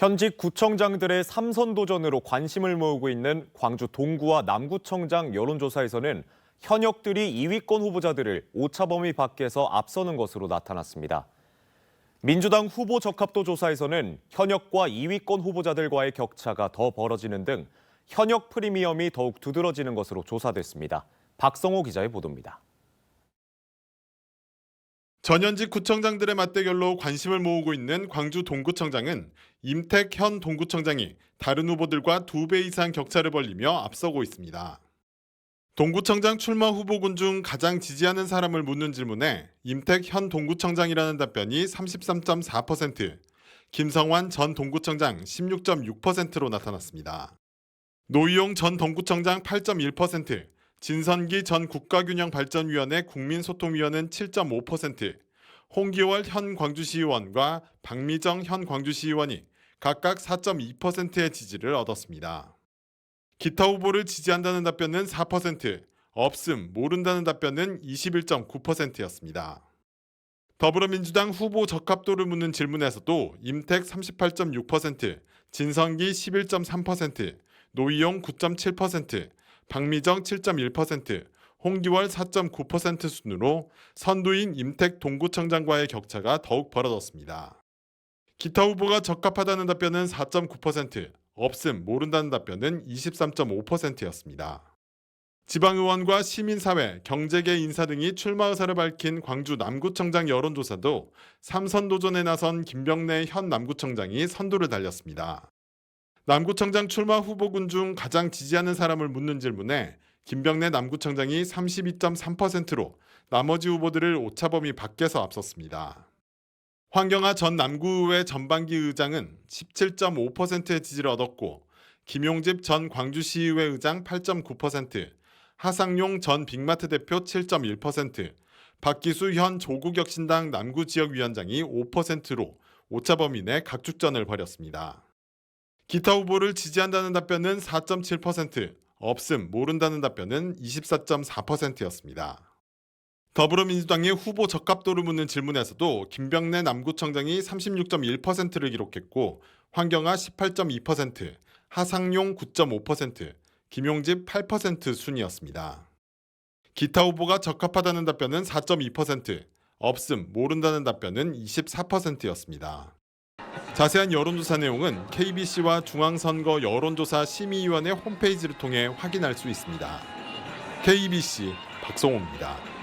현직 구청장들의 삼선 도전으로 관심을 모으고 있는 광주 동구와 남구청장 여론조사에서는 현역들이 2위권 후보자들을 오차범위 밖에서 앞서는 것으로 나타났습니다. 민주당 후보 적합도 조사에서는 현역과 2위권 후보자들과의 격차가 더 벌어지는 등 현역 프리미엄이 더욱 두드러지는 것으로 조사됐습니다. 박성호 기자의 보도입니다. 전현직 구청장들의 맞대결로 관심을 모으고 있는 광주 동구청장은 임택 현 동구청장이 다른 후보들과 두 배 이상 격차를 벌리며 앞서고 있습니다. 동구청장 출마 후보군 중 가장 지지하는 사람을 묻는 질문에 임택 현 동구청장이라는 답변이 33.4%, 김성환 전 동구청장 16.6%로 나타났습니다. 노희용 전 동구청장 8.1%, 진선기 전 국가균형발전위원회 국민소통위원은 7.5%, 홍기월 현 광주시의원과 박미정 현 광주시의원이 각각 4.2%의 지지를 얻었습니다. 기타 후보를 지지한다는 답변은 4%, 없음, 모른다는 답변은 21.9%였습니다. 더불어민주당 후보 적합도를 묻는 질문에서도 임택 38.6%, 진성기 11.3%, 노희용 9.7%, 박미정 7.1%, 홍기월 4.9% 순으로 선두인 임택 동구청장과의 격차가 더욱 벌어졌습니다. 기타 후보가 적합하다는 답변은 4.9%, 없음, 모른다는 답변은 23.5%였습니다. 지방의원과 시민사회, 경제계 인사 등이 출마 의사를 밝힌 광주 남구청장 여론조사도 삼선 도전에 나선 김병래 현 남구청장이 선두를 달렸습니다. 남구청장 출마 후보군 중 가장 지지하는 사람을 묻는 질문에 김병래 남구청장이 32.3%로 나머지 후보들을 오차범위 밖에서 앞섰습니다. 황경아 전 남구의회 전반기 의장은 17.5%의 지지를 얻었고 김용집 전 광주시의회 의장 8.9%, 하상용 전 빅마트 대표 7.1%, 박기수 현 조국혁신당 남구지역위원장이 5%로 오차범위 내 각축전을 벌였습니다. 기타 후보를 지지한다는 답변은 4.7%, 없음, 모른다는 답변은 24.4%였습니다. 더불어민주당의 후보 적합도를 묻는 질문에서도 김병래 남구청장이 36.1%를 기록했고 황경아 18.2%, 하상용 9.5%, 김용집 8% 순이었습니다. 기타 후보가 적합하다는 답변은 4.2%, 없음, 모른다는 답변은 24%였습니다. 자세한 여론조사 내용은 KBC와 중앙선거 여론조사 심의위원회 홈페이지를 통해 확인할 수 있습니다. KBC 박성호입니다.